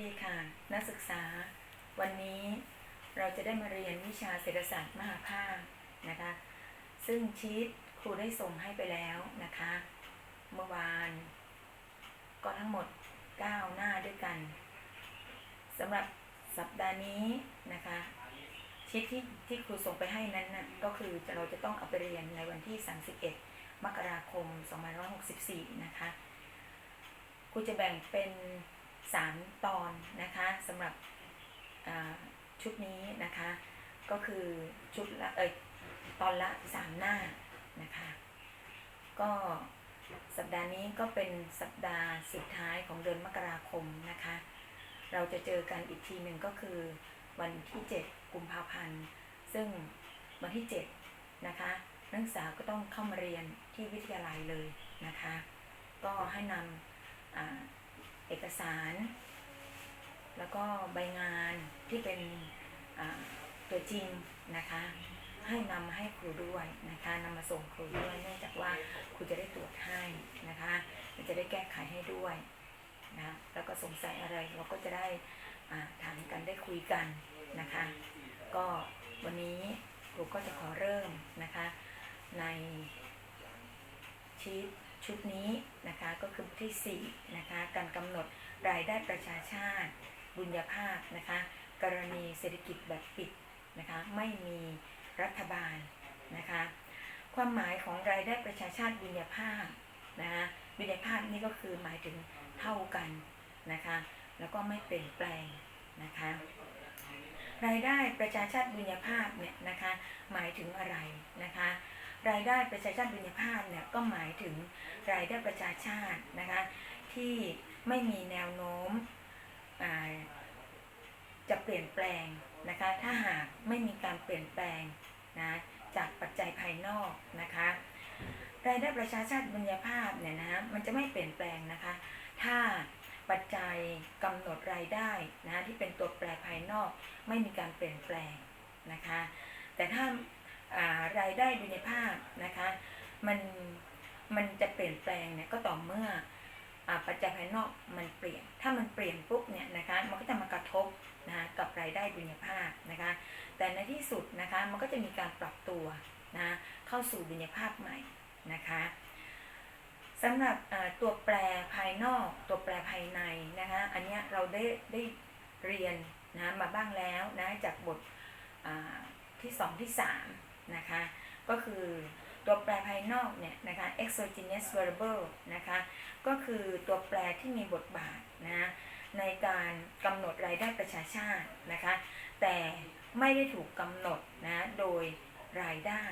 ดีค่ะ นักศึกษา วันนี้เราจะได้มาเรียนวิชาเศรษฐศาสตร์มหาภาคนะคะ ซึ่งชีตครูได้ส่งให้ไปแล้วนะคะ เมื่อวานก็ทั้งหมด 9 หน้าด้วยกันสำหรับสัปดาห์นี้นะคะ ชีตที่ที่ครูส่งไปให้นั้นนะก็คือจะเราจะต้องเอาไปเรียนในวันที่ 31 มกราคม 2564 นะคะครูจะแบ่งเป็น 3 ตอนนะคะสำหรับชุดนี้นะคะ ก็คือชุดละเอยตอนละ 3 หน้านะคะ ก็สัปดาห์นี้ก็เป็นสัปดาห์สุดท้ายของเดือนมกราคมนะคะ เราจะเจอกันอีกทีหนึ่งก็คือวันที่ 7 กุมภาพันธ์ ซึ่งวันที่ 7 นะคะนักศึกษาก็ต้องเข้ามาเรียนที่วิทยาลัยเลยนะคะ ก็ให้นำอ่า เอกสาร แล้วก็ใบงานที่เป็นตัวจริงนะคะ ให้นำมาให้ครูด้วยนะคะนำมาส่งครูด้วยเนื่องจากว่าครูจะได้ตรวจให้นะคะจะได้แก้ไขให้ด้วยนะแล้วก็สงสัยอะไรเราก็จะได้ถามกันได้คุยกันนะคะ ก็วันนี้ครูก็จะขอเริ่มนะคะในชีต ชุดนี้นะคะก็คือที่4นะคะการกำหนดรายได้ประชาชาติบุญญาภาคนะคะกรณีเศรษฐกิจแบบปิดนะคะไม่มีรัฐบาลนะคะความหมายของรายได้ประชาชาติบุญญาภาคนะคะบุญญาภาคนี่ก็คือหมายถึงเท่ากันนะคะแล้วก็ไม่เปลี่ยนแปลงนะคะรายได้ประชาชาติบุญญาภาคเนี่ยนะคะหมายถึงอะไรนะคะ รายได้ประชาชาติบุญญาภาคเนี่ยก็หมายถึงรายได้ประชาชาตินะคะที่ไม่มีแนวโน้มจะเปลี่ยนแปลงนะคะถ้าหากไม่มีการเปลี่ยนแปลงนะจากปัจจัยภายนอกนะคะรายได้ประชาชาติบุญญาภาพเนี่ยนะมันจะไม่เปลี่ยนแปลงนะคะ ถ้าปัจจัยกำหนดรายได้นะที่เป็นตัวแปรภายนอกไม่มีการเปลี่ยนแปลงนะคะแต่ถ้า รายได้บุญญาภาพนะคะมันมันจะเปลี่ยนแปลงเนี่ยก็ต่อเมื่ออปัจจัยภายนอกมันเปลี่ยน ถ้ามันเปลี่ยนปุ๊บเนี่ยนะคะมันก็จะมากระทบนะคะกับรายได้บุญญาภาพนะคะแต่ในที่สุดนะคะมันก็จะมีการปรับตัวนะเข้าสู่บุญญาภาพใหม่นะคะสำหรับตัวแปรภายนอกตัวแปรภายในนะคะอันนี้เราได้ได้เรียนนะมาบ้างแล้วนะจากบทที่สองที่สาม นะคะ ก็คือตัวแปรภายนอกเนี่ยนะคะ exogenous variable นะคะ ก็คือตัวแปรที่มีบทบาทนะในการกำหนดรายได้ประชาชาตินะคะ แต่ไม่ได้ถูกกำหนดนะโดยรายได้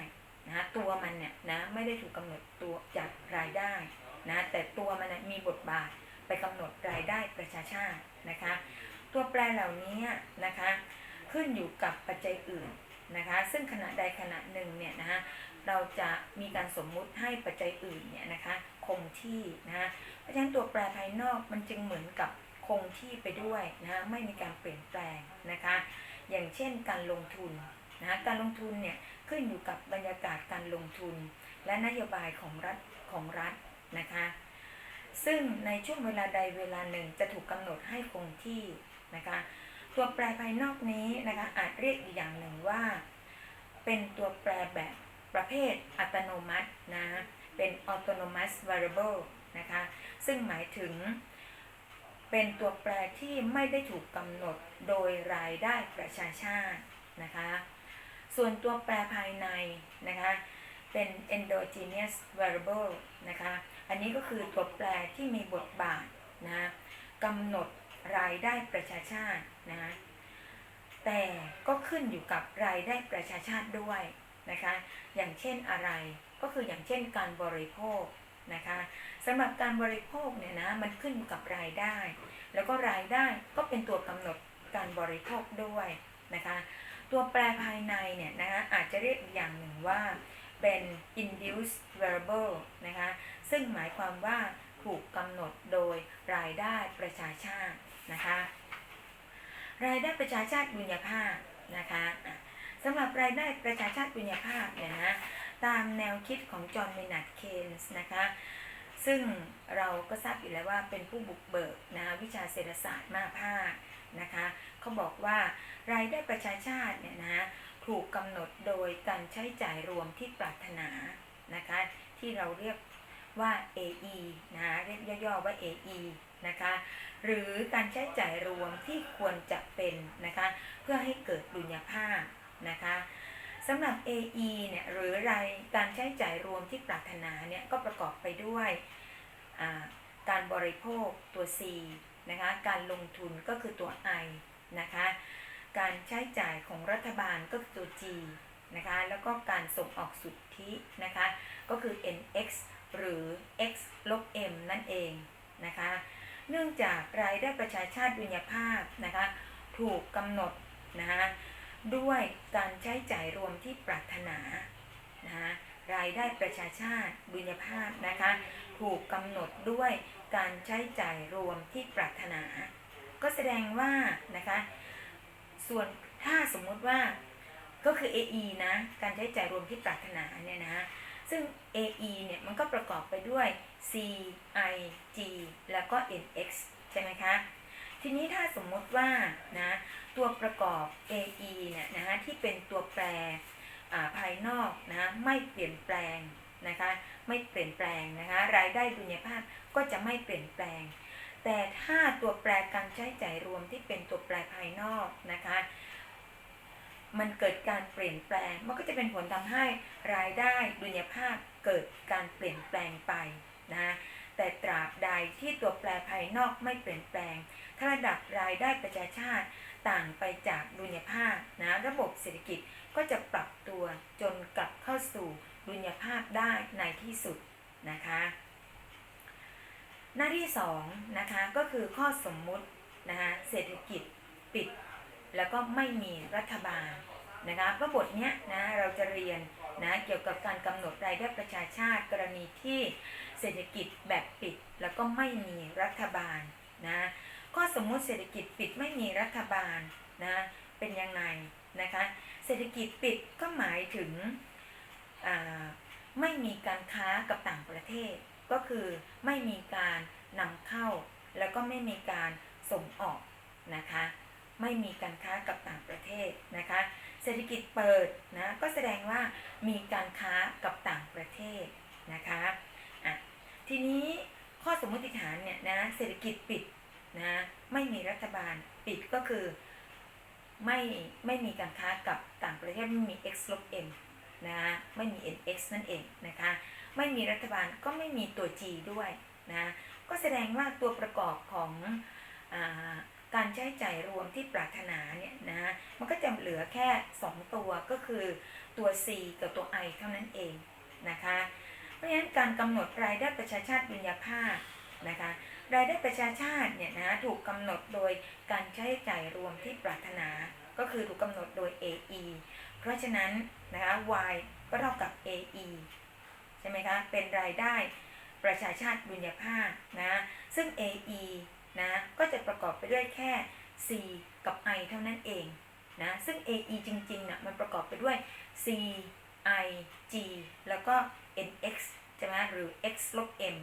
นะตัวมันเนี่ยนะไม่ได้ถูกกำหนดตัวจากรายได้นะแต่ตัวมันมีบทบาทไปกำหนดรายได้ประชาชาตินะคะ ตัวแปรเหล่านี้นะคะ ขึ้นอยู่กับปัจจัยอื่น นะคะซึ่งขณะใดขณะหนึ่งเนี่ยนะคะเราจะมีการสมมุติให้ปัจจัยอื่นเนี่ยนะคะคงที่นะคะเพราะฉะนั้นตัวแปรภายนอกมันจึงเหมือนกับคงที่ไปด้วยนะคะไม่มีการเปลี่ยนแปลงนะคะอย่างเช่นการลงทุนนะคะการลงทุนเนี่ยขึ้นอยู่กับบรรยากาศการลงทุน และนโยบายของรัฐของรัฐนะคะซึ่งในช่วงเวลาใดเวลาหนึ่งจะถูกกำหนดให้คงที่นะคะ ตัวแปรภายนอกนี้นะคะอาจเรียกอีกอย่างหนึ่งว่า เป็นตัวแปรแบบประเภทอัตโนมัตินะเป็น autonomous variable นะคะซึ่งหมายถึงเป็นตัวแปรที่ไม่ได้ถูกกำหนดโดยรายได้ประชาชาตินะคะส่วนตัวแปรภายในนะคะเป็น endogenous variable นะคะอันนี้ก็คือตัวแปรที่มีบทบาทนะกำหนดรายได้ประชาชาติ นะแต่ก็ขึ้นอยู่กับรายได้ประชาชาติด้วยนะคะ อย่างเช่นอะไรก็คืออย่างเช่นการบริโภคนะคะสำหรับการบริโภคเนี่ยนะมันขึ้นอยู่กับรายได้ แล้วก็รายได้ก็เป็นตัวกำหนดการบริโภคด้วยนะคะ ตัวแปรภายในเนี่ยนะคะอาจจะเรียกอย่างหนึ่งว่าเป็น induced variable นะคะซึ่งหมายความว่าถูกกำหนดโดยรายได้ประชาชาตินะคะ รายได้ประชาชาติบุญญาภาคนะคะสำหรับรายได้ประชาชาติบุญญาภาคเนี่ยนะตามแนวคิดของจอห์นเมนัดเคนส์นะคะซึ่งเราก็ทราบอยู่แล้วว่าเป็นผู้บุกเบิกนะวิชาเศรษฐศาสตร์มาภาคนะคะเขาบอกว่ารายได้ประชาชาติเนี่ยนะถูกกำหนดโดยการใช้จ่ายรวมที่ปรารถนานะคะที่เราเรียกว่า AE นะเรียกย่อๆว่า AE นะคะ หรือการใช้จ่ายรวมที่ควรจะเป็นนะคะ เพื่อให้เกิดดุลยภาพนะคะสำหรับ AE เนี่ยหรือรายการใช้จ่ายรวมที่ปรารถนาเนี่ยก็ประกอบไปด้วยการบริโภคตัว C นะคะการลงทุนก็คือตัว I นะคะการใช้จ่ายของรัฐบาลก็คือตัว G นะคะแล้วก็การส่งออกสุทธินะคะก็คือ NX หรือ x ลบ m นั่นเองนะคะ เนื่องจากรายได้ประชาชาติดุลยภาพนะคะถูกกำหนดนะคะด้วยการใช้จ่ายรวมที่ปรารถนานะคะรายได้ประชาชาติดุลยภาพนะคะถูกกำหนดด้วยการใช้จ่ายรวมที่ปรารถนา ก็แสดงว่านะคะส่วนถ้าสมมุติว่าก็คือ AE นะการใช้จ่ายรวมที่ปรารถนาเนี่ยนะ ซึ่ง AE เนี่ยมันก็ประกอบไปด้วย C I G แล้วก็ NX ใช่ไหมคะ ทีนี้ถ้าสมมติว่านะตัวประกอบ AE เนี่ยนะที่เป็นตัวแปรภายนอกนะไม่เปลี่ยนแปลงนะคะไม่เปลี่ยนแปลงนะคะรายได้ดุลยภาพก็จะไม่เปลี่ยนแปลง แต่ถ้าตัวแปรการใช้จ่ายรวมที่เป็นตัวแปรภายนอกนะคะ มันเกิดการเปลี่ยนแปลง มันก็จะเป็นผลทำให้รายได้ดุลยภาพเกิดการเปลี่ยนแปลงไปนะแต่ตราบใดที่ตัวแปรภายนอกไม่เปลี่ยนแปลง ถ้าระดับรายได้ประชาชาติต่างไปจากดุลยภาพนะระบบเศรษฐกิจก็จะปรับตัวจนกลับเข้าสู่ดุลยภาพได้ในที่สุดนะคะ หน้าที่2นะคะก็คือข้อสมมุตินะคะเศรษฐกิจปิด แล้วก็ไม่มีรัฐบาลนะคะพระบทเนี้ยนะเราจะเรียนนะเกี่ยวกับการกำหนดรายได้ประชาชาติ กรณีที่เศรษฐกิจแบบปิด แล้วก็ไม่มีรัฐบาลนะข้อสมมุติเศรษฐกิจปิดไม่มีรัฐบาลนะเป็นยังไงนะคะเศรษฐกิจปิดก็หมายถึงไม่มีการค้ากับต่างประเทศ ก็คือไม่มีการนำเข้า แล้วก็ไม่มีการส่งออกนะคะ ไม่มีการค้ากับต่างประเทศนะคะ เศรษฐกิจเปิดนะก็แสดงว่ามีการค้ากับต่างประเทศนะคะอะทีนี้ข้อสมมติฐานเนี่ยนะเศรษฐกิจปิดนะไม่มีรัฐบาลปิดก็คือไม่ไม่มีการค้ากับต่างประเทศไม่มี x ลบ m นะไม่มี nx นั่นเองนะคะไม่มีรัฐบาลก็ไม่มีตัว g ด้วยนะก็แสดงว่าตัวประกอบของอา การใช้จ่ายรวมที่ปรารถนาเนี่ยนะมันก็จะเหลือแค่ 2 ตัวก็คือตัว c กับตัว i เท่านั้นเองนะคะ เพราะฉะนั้นการกำหนดรายได้ประชาชาติบุญญาภาคนะคะรายได้ประชาชาติเนี่ยนะถูกกำหนดโดยการใช้จ่ายรวมที่ปรารถนา ก็คือถูกกำหนดโดย AE เพราะฉะนั้นนะคะ Y ก็เท่ากับ AE ใช่ไหมคะเป็นรายได้ประชาชาติบุญญาภาคนะซึ่ง AE นะ ก็จะประกอบไปด้วยแค่ C กับ I เท่านั้นเองนะ ซึ่ง AE จริงๆนะมันประกอบไปด้วย C I G แล้วก็ NX ใช่ไหมหรือ x ลบ m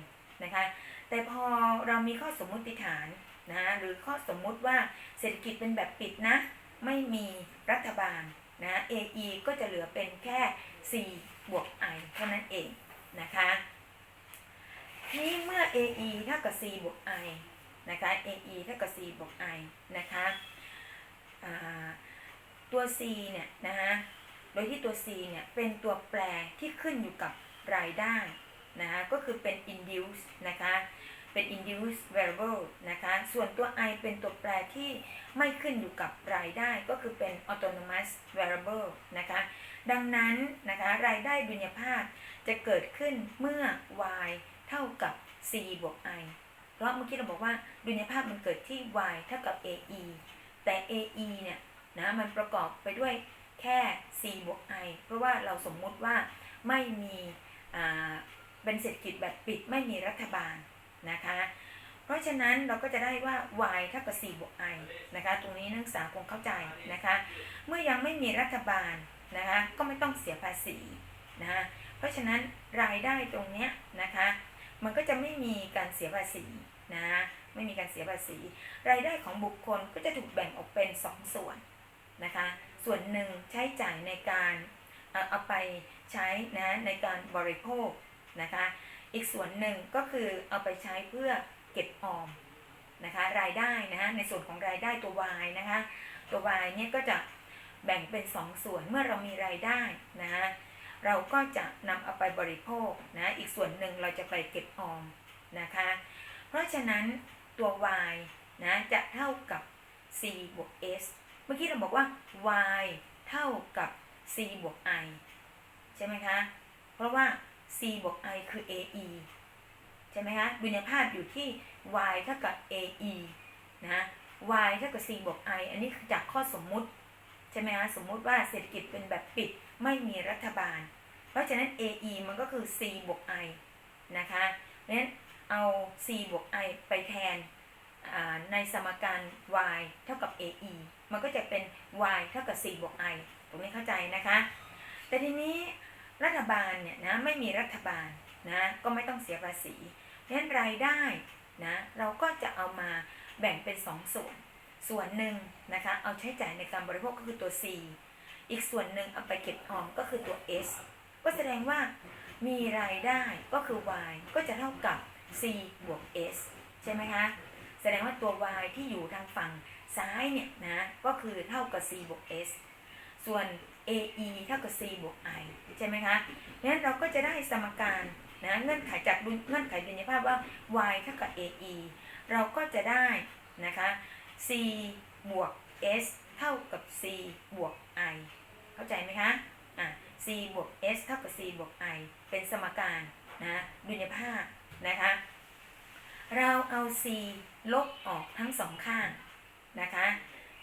นะคะ แต่พอเรามีข้อสมมุติฐานนะหรือข้อสมมุติว่าเศรษฐกิจเป็นแบบปิดนะ ไม่มีรัฐบาลนะ AE ก็จะเหลือเป็นแค่ C บวก I เท่านั้นเองนะคะนี้เมื่อ AE เท่ากับ C บวก I นะคะ AE เท่ากับ C บวก I นะคะตัว C เนี่ยนะคะโดยที่ตัว C เนี่ยเป็นตัวแปรที่ขึ้นอยู่กับรายได้นะคะก็คือเป็น induce นะคะเป็น induce variable นะคะส่วนตัว i เป็นตัวแปรที่ไม่ขึ้นอยู่กับรายได้ก็คือเป็น autonomous variable นะคะดังนั้นนะคะรายได้ดุลยภาพจะเกิดขึ้นเมื่อ y เท่ากับ c บวก i เพราะเมื่อกี้เราบอกว่าดุลยภาพมันเกิดที่ y เท่ากับ ae แต่ ae เนี่ยนะมันประกอบไปด้วยแค่ c บวก i เพราะว่าเราสมมุติว่าไม่มีอ่าเป็นเศรษฐกิจแบบปิดไม่มีรัฐบาลนะคะ เพราะฉะนั้นเราก็จะได้ว่า y เท่ากับ4บวก i นะคะ ตรงนี้นักศึกษาคงเข้าใจนะคะ เมื่อยังไม่มีรัฐบาลนะคะก็ไม่ต้องเสียภาษีนะคะเพราะฉะนั้นรายได้ตรงเนี้ยนะคะ มันก็จะไม่มีการเสียภาษีนะ ไม่มีการเสียภาษี รายได้ของบุคคลก็จะถูกแบ่งออกเป็นสองส่วนนะคะ ส่วนหนึ่งใช้จ่ายในการเอาไปใช้นะในการบริโภคนะคะ อีกส่วนหนึ่งก็คือเอาไปใช้เพื่อเก็บออมนะคะรายได้นะคะในส่วนของรายได้ตัว Y นะคะตัว Y เนี่ยก็จะแบ่งเป็น 2ส่วนเมื่อเรามีรายได้นะคะ เราก็จะนำเอาไปบริโภคนะอีกส่วนหนึ่งเราจะไปเก็บออมนะคะ เพราะฉะนั้นตัว y นะจะเท่ากับ c บวก s เมื่อกี้เราบอกว่า y เท่ากับ c บวก i ใช่ไหมคะ เพราะว่า c บวก i คือ ae ใช่ไหมคะดุลยภาพอยู่ที่ y เท่ากับ ae นะ y เท่ากับ c บวก i อันนี้คือจากข้อสมมุติ ช่ไหมคะสมมุติว่าเศรษฐกิจเป็นแบบปิดไม่มีรัฐบาล เพราะฉะนั้น ae มันก็คือ c บวก i นะคะเพราะฉะนั้นเอา c บวก i ไปแทนในสมการ y เท่ากับ ae มันก็จะเป็น y เท่ากับ c บวก i ตรงนี้เข้าใจนะคะ แต่ทีนี้รัฐบาลเนี่ยนะไม่มีรัฐบาลนะก็ไม่ต้องเสียภาษีเพราะฉะนั้นรายได้นะเราก็จะเอามาแบ่งเป็น 2ส่วน ส่วนหนึ่งนะคะเอาใช้จ่ายในการบริโภคก็คือตัว c อีกส่วนหนึ่งเอาไปเก็บออมก็คือตัว s ก็แสดงว่ามีรายได้ก็คือ y ก็จะเท่ากับ c บวก s ใช่ไหมคะ แสดงว่าตัว y ที่อยู่ทางฝั่งซ้ายเนี่ยนะก็คือเท่ากับ c บวก s ส่วน ae เท่ากับ c บวก i ใช่ไหมคะงั้นเราก็จะได้สมการนะเงื่อนไขจากเงื่อนไขดุลยภาพว่า y เท่ากับ ae เราก็จะได้นะคะ c บวก s เท่ากับ c บวก i เข้าใจไหมคะอะ c บวก s เท่ากับ c บวก i เป็นสมการนะดุลยภาพนะคะ เราเอา c ลบออกทั้งสองข้างนะคะ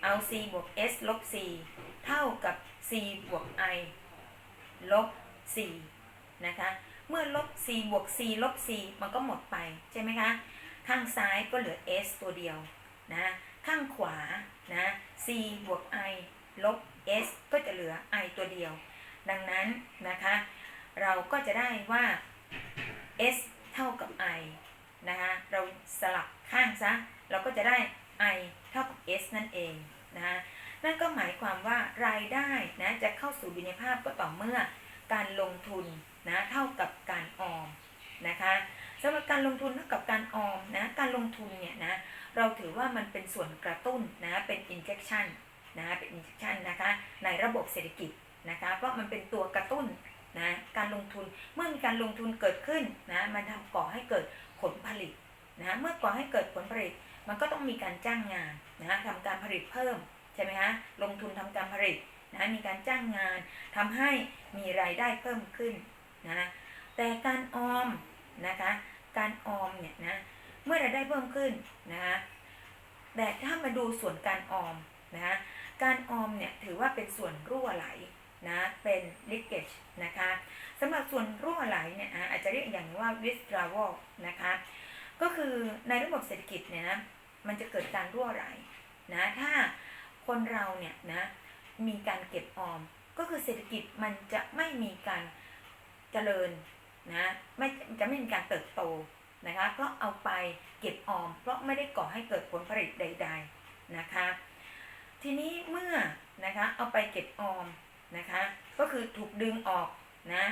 เอา c บวก s ลบ c เท่ากับ c บวก i ลบ c นะคะ เมื่อลบ c บวก c ลบ c มันก็หมดไป ใช่ไหมคะ ข้างซ้ายก็เหลือ s ตัวเดียว นะข้างขวานะ c บวก i ลบ s ก็จะเหลือ i ตัวเดียว ดังนั้นนะคะ เราก็จะได้ว่า s เท่ากับ i นะคะ เราสลับข้างซะ เราก็จะได้ i เท่ากับ s นั่นเองนะคะนั่นก็หมายความว่ารายได้นะจะเข้าสู่ดุลยภาพก็ต่อเมื่อการลงทุนนะเท่ากับการออมนะคะสำหรับการลงทุนเท่ากับการออมนะการลงทุนเนี่ยนะ เราถือว่ามันเป็นส่วนกระตุ้นนะเป็น injection นะเป็น injection นะคะในระบบเศรษฐกิจนะคะเพราะมันเป็นตัวกระตุ้นนะการลงทุนเมื่อมีการลงทุนเกิดขึ้นนะมันทำก่อให้เกิดผลผลิตนะเมื่อก่อให้เกิดผลผลิต มันก็ต้องมีการจ้างงานนะทำการผลิตเพิ่มใช่ไหมคะลงทุนทำการผลิตนะมีการจ้างงานทำให้มีรายได้เพิ่มขึ้นนะแต่การออมนะคะการออมเนี่ยนะ เมื่อรายได้เพิ่มขึ้นนะคะแต่ถ้ามาดูส่วนการออมนะคะการออมเนี่ยถือว่าเป็นส่วนรั่วไหลนะเป็น leakage นะคะสำหรับส่วนรั่วไหลเนี่ยอาจจะเรียกอย่างว่า withdrawal นะคะก็คือในระบบเศรษฐกิจเนี่ยนะมันจะเกิดการรั่วไหลนะถ้าคนเราเนี่ยนะมีการเก็บออม ก็คือเศรษฐกิจมันจะไม่มีการเจริญนะไม่จะไม่มีการเติบโต นะคะเพราะเอาไปเก็บออม เพราะไม่ได้ก่อให้เกิดผลผลิตใด ๆนะคะ ทีนี้เมื่อนะคะเอาไปเก็บออมนะคะ ก็คือถูกดึงออกนะ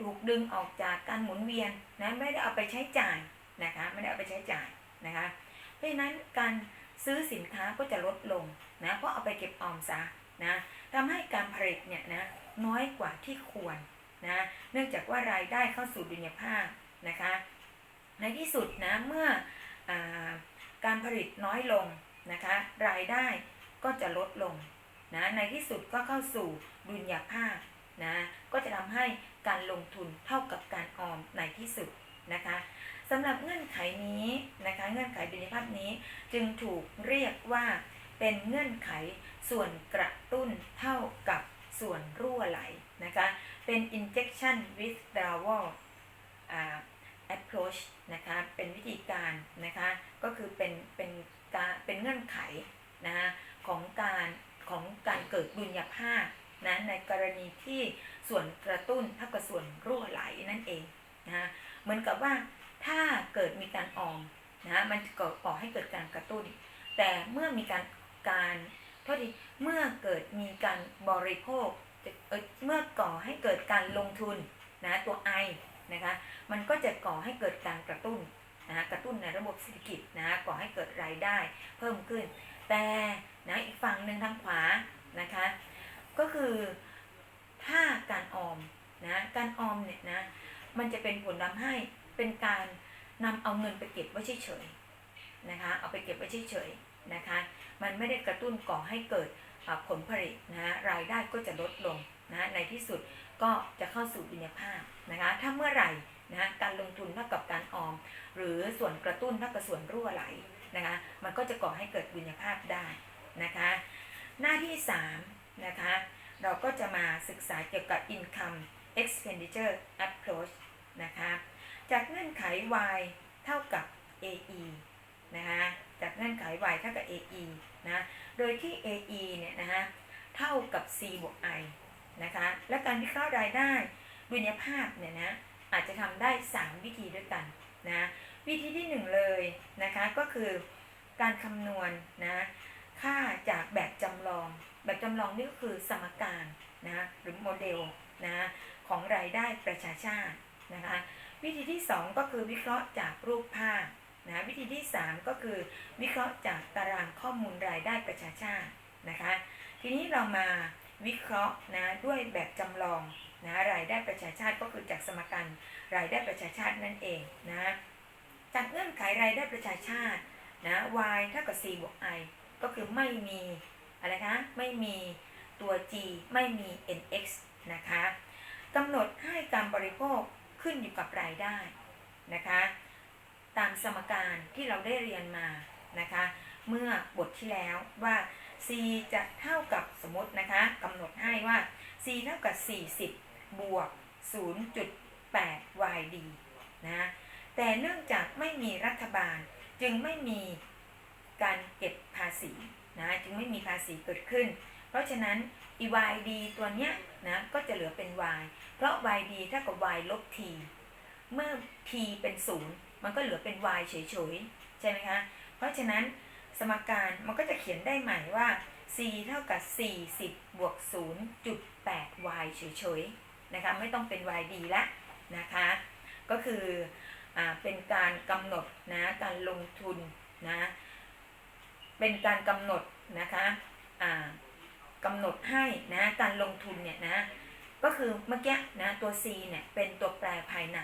ถูกดึงออกจากการหมุนเวียนนะไม่ได้เอาไปใช้จ่ายนะคะไม่ได้เอาไปใช้จ่ายนะคะ เพราะฉะนั้นการซื้อสินค้าก็จะลดลงนะเพราะเอาไปเก็บออมซะนะทำให้การผลิตเนี่ยนะน้อยกว่าที่ควรนะเนื่องจากว่ารายได้เข้าสู่ดุลยภาพนะคะ ในที่สุดนะเมื่ออการผลิตน้อยลงนะคะรายได้ก็จะลดลงนะในที่สุดก็เข้าสู่ดุลยภาพนะก็จะทำให้การลงทุนเท่ากับการออมในที่สุดนะคะสำหรับเงื่อนไขนี้นะคะเงื่อนไขดุลยภาพนี้จึงถูกเรียกว่าเป็นเงื่อนไขส่วนกระตุ้นเท่ากับส่วนรั่วไหลนะคะเป็น injection withdrawal อ่า approach นะคะเป็นวิธีการนะคะก็คือเป็นเป็นการเป็นเงื่อนไขนะคะของการของการเกิดดุลยภาพนะในกรณีที่ส่วนกระตุ้นเท่ากับส่วนรั่วไหลนั่นเองนะคะเหมือนกับว่าถ้าเกิดมีการออมนะมันจะก่อก่อให้เกิดการกระตุ้น แต่เมื่อมีการการโทษทีเมื่อเกิดมีการบริโภคเออเมื่อก่อให้เกิดการลงทุนนะตัว I นะคะมันก็จะก่อให้เกิดการกระตุ้นนะกระตุ้นในระบบเศรษฐกิจนะก่อให้เกิดรายได้เพิ่มขึ้น แต่นะอีกฝั่งหนึ่งทางขวานะคะก็คือถ้าการออมนะการออมเนี่ยนะมันจะเป็นผลทำให้เป็นการนำเอาเงินไปเก็บไว้เฉยๆนะคะเอาไปเก็บไว้เฉยๆนะคะมันไม่ได้กระตุ้นก่อให้เกิดผลผลิตนะรายได้ก็จะลดลงนะในที่สุด ก็จะเข้าสู่ดุลยภาพนะคะถ้าเมื่อไหร่นะการลงทุนเท่ากับการออม หรือส่วนกระตุ้นเท่ากับส่วนรั่วไหลนะคะมันก็จะก่อให้เกิดดุลยภาพได้นะคะหน้าที่3นะคะเราก็จะมาศึกษาเกี่ยวกับ income expenditure approach นะคะจากเงื่อนไข y เท่ากับ ae นะคะจากเงื่อนไข y เท่ากับ ae นะโดยที่ ae เนี่ยนะคะเท่ากับ c บวก i นะคะและการวิเคราะห์รายได้ดุลยภาพเนี่ยนะอาจจะทำได้ 3 วิธีด้วยกันนะวิธีที่ 1 เลยนะคะก็คือการคำนวณนะค่าจากแบบจำลอง แบบจำลองนี่ก็คือสมการนะหรือโมเดลนะของรายได้ประชาชาตินะคะวิธีที่ 2 ก็คือวิเคราะห์จากรูปภาพนะวิธีที่ 3 ก็คือวิเคราะห์จากตารางข้อมูลรายได้ประชาชาตินะคะทีนี้เรามา วิเคราะห์นะด้วยแบบจำลองนะรายได้ประชาชาติก็คือจากสมการรายได้ประชาชาตินั่นเองนะจากเงื่อนไขรายได้ประชาชาตินะ y เท่ากับ c บวก i ก็คือไม่มีอะไรคะไม่มีตัว g ไม่มี nx นะคะกำหนดให้การบริโภคขึ้นอยู่กับรายได้นะคะตามสมการที่เราได้เรียนมานะคะเมื่อบทที่แล้วว่า c จะเท่ากับสมมตินะคะกำหนดให้ว่า c เท่ากับ 40 บวก 0.8 yd นะแต่เนื่องจากไม่มีรัฐบาลจึงไม่มีการเก็บภาษีนะจึงไม่มีภาษีเกิดขึ้น เพราะฉะนั้น yd ตัวเนี้ยนะก็จะเหลือเป็น y เพราะ yd เท่ากับ y ลบ t เมื่อ t เป็น 0 มันก็เหลือเป็น y เฉยๆ ใช่ไหมคะ เพราะฉะนั้น สมการมันก็จะเขียนได้ใหม่ว่า c เท่ากับ 40 บวก 0.8 y เฉยๆนะคะไม่ต้องเป็น yd ละนะคะ ก็คืออเป็นการกำหนดนะการลงทุนนะ เป็นการกำหนดนะคะกำหนดให้นะการลงทุนเนี่ยนะก็คือเมื่อกี้นะตัว C เนี่ยเป็นตัวแปรภายใน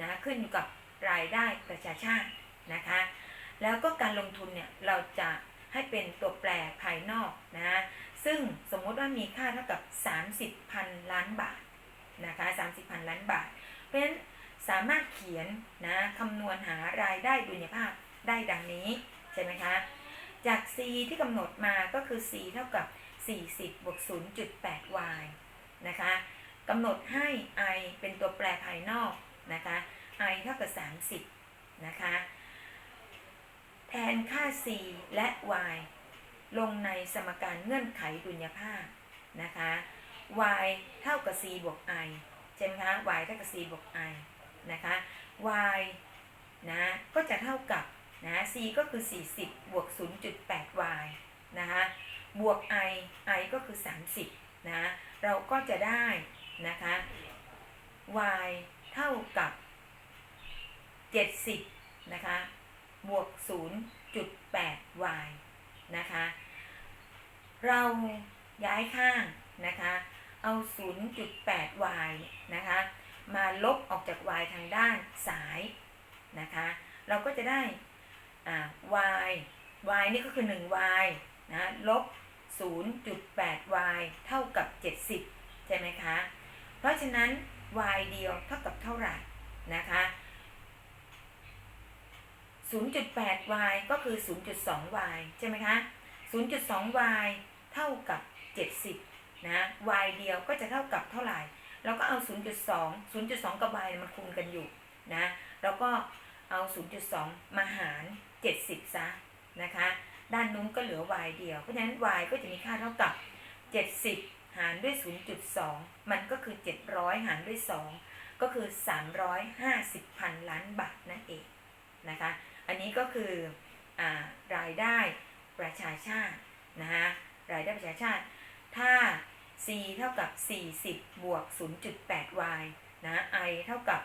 นะขึ้นอยู่กับรายได้ประชาชาตินะคะ แล้วก็การลงทุนเนี่ยเราจะให้เป็นตัวแปรภายนอกนะ ซึ่งสมมติว่ามีค่าเท่ากับ 30พันล้านบาทนะคะ30พันล้านบาท เพราะฉะนั้นสามารถเขียนนะคำนวณหารายได้ดุลยภาพได้ดังนี้ ใช่ไหมคะ จาก C ที่กำหนดมาก็คือ C เท่ากับ 40บวก0.8 y นะคะกำหนดให้ i เป็นตัวแปรภายนอกนะคะ i เท่ากับ 30 นะคะ แทนค่า c และ y ลงในสมการเงื่อนไขดุลยภาพนะคะ y เท่ากับ c บวก i ใช่ไหมคะ y เท่ากับ c บวก i นะคะ y นะก็จะเท่ากับนะ c ก็คือ 40 บวก 0.8 y นะคะบวก i i ก็คือ 30 นะ เราก็จะได้นะคะ y เท่ากับ 70 นะคะ บวก 0.8 y นะคะ เราย้ายข้างนะคะ เอา 0.8 y นะคะ มาลบออกจาก y ทางด้านซ้ายนะคะ เราก็จะได้ y y นี่ก็คือ 1y นะลบ 0.8y เท่ากับ 70 ใช่ไหมคะ เพราะฉะนั้น y เดียวเท่ากับเท่าไหร่นะคะ 0.8y ก็คือ 0.2y ใช่ไหมคะ 0.2y เท่ากับ 70 นะ y เดียวก็จะเท่ากับเท่าไหร่ เราก็เอา 0.2 0.2 กับ y มันคูณกันอยู่นะ แล้วก็เอา 0.2 มาหาร 70 ซะนะคะ ด้านนู้นก็เหลือ y เดียว เพราะฉะนั้น y ก็จะมีค่าเท่ากับ 70 หารด้วย 0.2 มันก็คือ 700 หารด้วย 2 ก็คือ 350พันล้านบาทนั่นเองนะคะ อันนี้ก็คืออรายได้ประชาชาตินะคะรายได้ประชาชาติ ถ้า c เท่ากับ 40 บวก 0.8 y นะ i เท่ากับ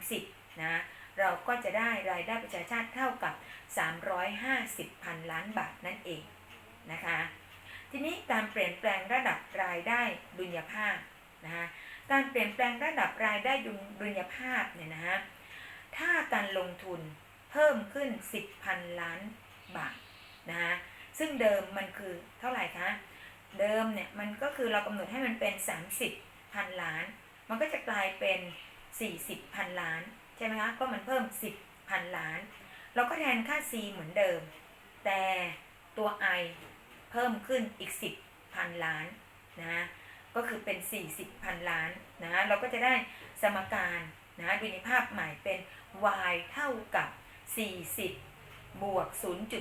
30 นะ เราก็จะได้รายได้ประชาชาติเท่ากับ 350พันล้านบาทนั่นเองนะคะ ทีนี้การเปลี่ยนแปลงระดับรายได้ดุลยภาพนะคะการเปลี่ยนแปลงระดับรายได้ดุลยภาพเนี่ยนะฮะถ้าการลงทุน เพิ่มขึ้น 10พันล้านบาทนะฮะซึ่งเดิมมันคือเท่าไหร่คะเดิมเนี่ยมันก็คือเรากำหนดให้มันเป็น 30พันล้าน มันก็จะกลายเป็น 40พันล้านใช่ไหมคะเพราะมันเพิ่ม 10พันล้าน เราก็แทนค่า c เหมือนเดิม แต่ตัว i เพิ่มขึ้นอีก 10พันล้านนะก็คือเป็น 40พันล้านนะเราก็จะได้สมการนะดุลยภาพใหม่เป็น y เท่ากับ 40 บวก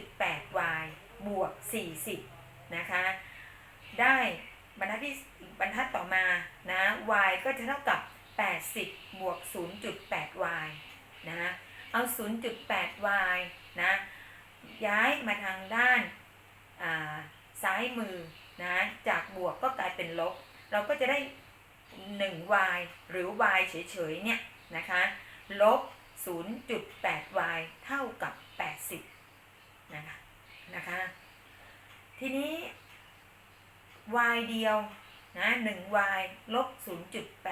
0.8 y บวก 40 นะคะ ได้บรรทัดที่บรรทัดต่อมานะ y ก็จะเท่ากับ 80 บวก 0.8 y นะ เอา 0.8 y นะ ย้ายมาทางด้านาซ้ายมือนะ จากบวกก็กลายเป็นลบ เราก็จะได้ 1y หรือ y เฉยๆเนี่ยนะคะ ลบ 0.8y เท่ากับ 80 นะคะ นะคะ ทีนี้ y เดียวนะ 1y ลบ 0.8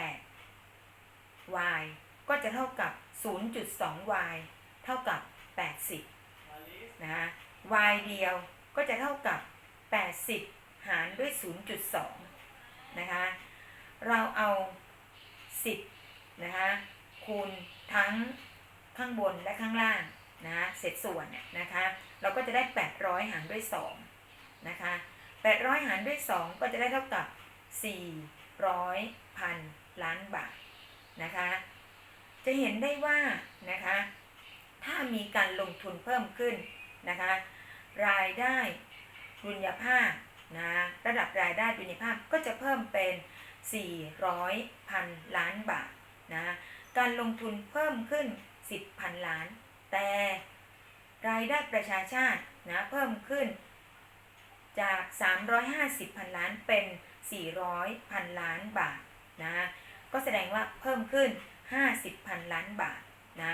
y ก็จะเท่ากับ 0.2y เท่ากับ 80 นะคะ y เดียวก็จะเท่ากับ 80 หารด้วย 0.2 นะคะ เราเอา 10 นะคะคูณทั้ง ข้างบนและข้างล่างนะเศษส่วนเนี่ยนะคะ เราก็จะได้ 800 หารด้วย2นะคะ800 หารด้วย 2 ก็จะได้เท่ากับ 400พันล้านบาทนะคะ จะเห็นได้ว่านะคะ ถ้ามีการลงทุนเพิ่มขึ้นนะคะ รายได้ดุลยภาพนะระดับรายได้ดุลยภาพก็จะเพิ่มเป็น 400พันล้านบาทนะการลงทุนเพิ่มขึ้น 10พันล้าน แต่รายได้ประชาชาตินะเพิ่มขึ้นจาก 350พันล้านเป็น 400พันล้านบาทนะก็แสดงว่าเพิ่มขึ้น 50พันล้านบาทนะ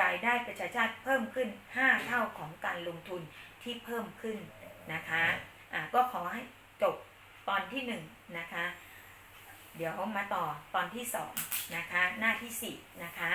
รายได้ประชาชาติเพิ่มขึ้น 5 เท่าของการลงทุนที่เพิ่มขึ้นนะคะอะก็ขอให้จบตอนที่1นะคะเดี๋ยวมาต่อตอนที่2นะคะหน้าที่4นะคะ